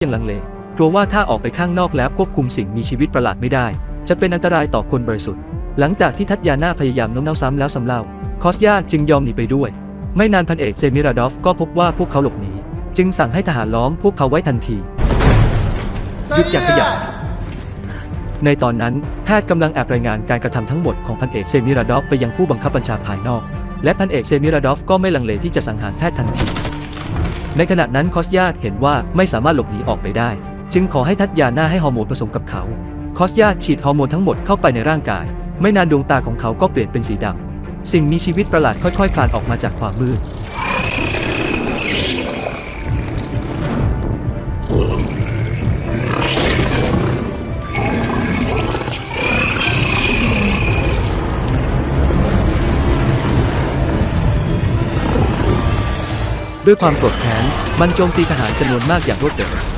ยังลังเลกลัวว่าถ้าออกไปข้างนอกแล้วควบคุมสิ่งมีชีวิตประหลาดไม่ได้ จะเป็นอันตรายต่อคนบริสุทธิ์ หลังจากที่ทัตยาน่าพยายามโน้มน้าวซ้ำแล้วซ้ำเล่า คอสยาจึงยอมหนีไปด้วย ไม่นานพันเอกเซมิราดอฟก็พบว่าพวกเขาหลบหนี จึงสั่งให้ทหารล้อมพวกเขาไว้ทันทียุดอย่างขยะในตอนนั้นแพทย์กำลังแอบรายงานการกระทำทั้งหมดของพันเอกเซมิราดอฟไปยังผู้บังคับบัญชาภายนอก และพันเอกเซมิราดอฟก็ไม่ลังเลที่จะสังหารแพทย์ทันที ในขณะนั้นคอสยาเห็นว่าไม่สามารถหลบหนีออกไปได้ จึงขอให้ทัตยาน่าให้ฮอร์โมนผสมกับเขา คอสยาฉีดฮอร์โมนทั้งหมดเข้าไปในร่างกาย ไม่นานดวงตาของเขาก็เปลี่ยนเป็นสีดำสิ่งมีชีวิตประหลาดค่อยๆคลานออกมาจากความมืด ด้วยความโกรธแค้นมันโจมตีทหารจำนวนมากอย่างรวดเร็ว